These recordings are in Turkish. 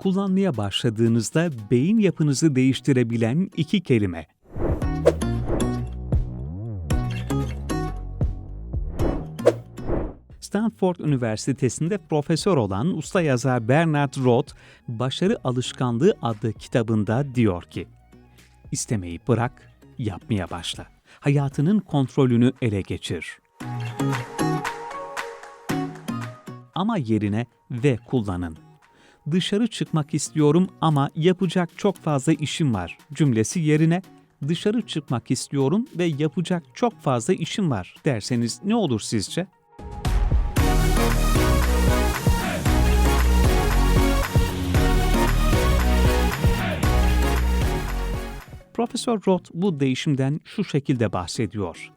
kullanmaya başladığınızda beyin yapınızı değiştirebilen iki kelime. Stanford Üniversitesi'nde profesör olan usta yazar Bernard Roth, Başarı Alışkanlığı adlı kitabında diyor ki, İstemeyi bırak, yapmaya başla. Hayatının kontrolünü ele geçir. Ama yerine ve kullanın. Dışarı çıkmak istiyorum ama yapacak çok fazla işim var cümlesi yerine dışarı çıkmak istiyorum ve yapacak çok fazla işim var derseniz ne olur sizce? Profesör Roth bu değişimden şu şekilde bahsediyor.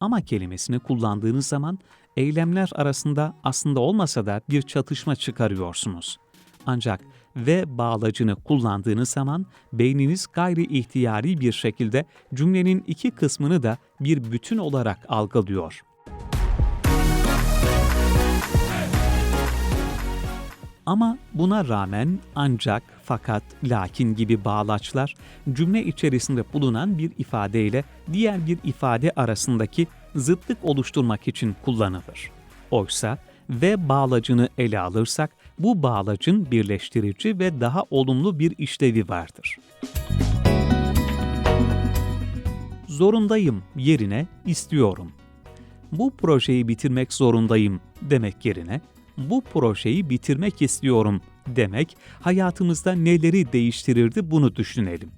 Ama kelimesini kullandığınız zaman eylemler arasında aslında olmasa da bir çatışma çıkarıyorsunuz. Ancak ve bağlacını kullandığınız zaman beyniniz gayri ihtiyari bir şekilde cümlenin iki kısmını da bir bütün olarak algılıyor. Ama buna rağmen ancak, fakat, lakin gibi bağlaçlar cümle içerisinde bulunan bir ifadeyle diğer bir ifade arasındaki zıtlık oluşturmak için kullanılır. Oysa ve bağlacını ele alırsak bu bağlacın birleştirici ve daha olumlu bir işlevi vardır. Zorundayım yerine istiyorum. Bu projeyi bitirmek zorundayım demek yerine bu projeyi bitirmek istiyorum demek hayatımızda neleri değiştirirdi bunu düşünelim.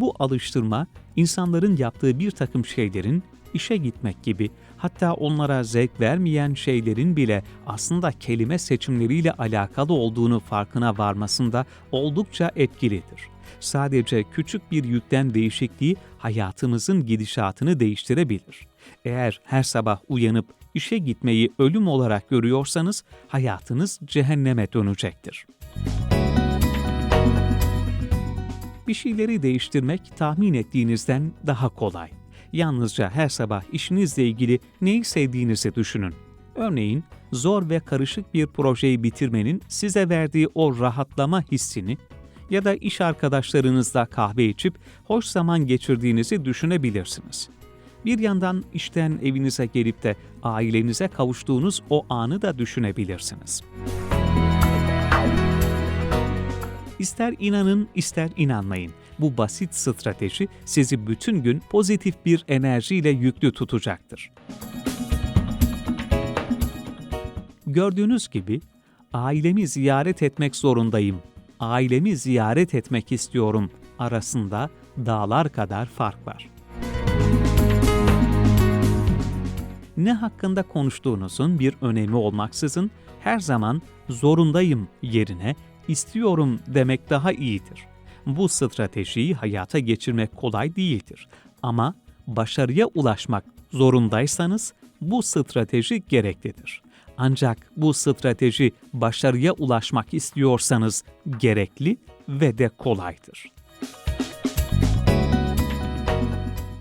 Bu alıştırma insanların yaptığı bir takım şeylerin işe gitmek gibi hatta onlara zevk vermeyen şeylerin bile aslında kelime seçimleriyle alakalı olduğunu farkına varmasında oldukça etkilidir. Sadece küçük bir yükten değişikliği hayatımızın gidişatını değiştirebilir. Eğer her sabah uyanıp işe gitmeyi ölüm olarak görüyorsanız hayatınız cehenneme dönecektir. Bir şeyleri değiştirmek tahmin ettiğinizden daha kolay. Yalnızca her sabah işinizle ilgili neyi sevdiğinizi düşünün. Örneğin zor ve karışık bir projeyi bitirmenin size verdiği o rahatlama hissini ya da iş arkadaşlarınızla kahve içip hoş zaman geçirdiğinizi düşünebilirsiniz. Bir yandan işten evinize gelip de ailenize kavuştuğunuz o anı da düşünebilirsiniz. İster inanın, ister inanmayın. Bu basit strateji sizi bütün gün pozitif bir enerjiyle yüklü tutacaktır. Gördüğünüz gibi ailemi ziyaret etmek zorundayım, ailemi ziyaret etmek istiyorum arasında dağlar kadar fark var. ne hakkında konuştuğunuzun bir önemi olmaksızın her zaman zorundayım yerine istiyorum demek daha iyidir. Bu stratejiyi hayata geçirmek kolay değildir. Ama başarıya ulaşmak zorundaysanız bu strateji gereklidir. Ancak bu strateji başarıya ulaşmak istiyorsanız gerekli ve de kolaydır.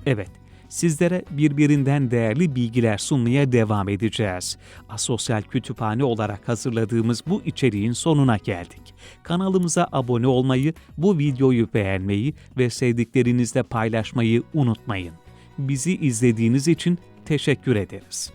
Evet, sizlere birbirinden değerli bilgiler sunmaya devam edeceğiz. Asosyal kütüphane olarak hazırladığımız bu içeriğin sonuna geldik. Kanalımıza abone olmayı, bu videoyu beğenmeyi ve sevdiklerinizle paylaşmayı unutmayın. Bizi izlediğiniz için teşekkür ederiz.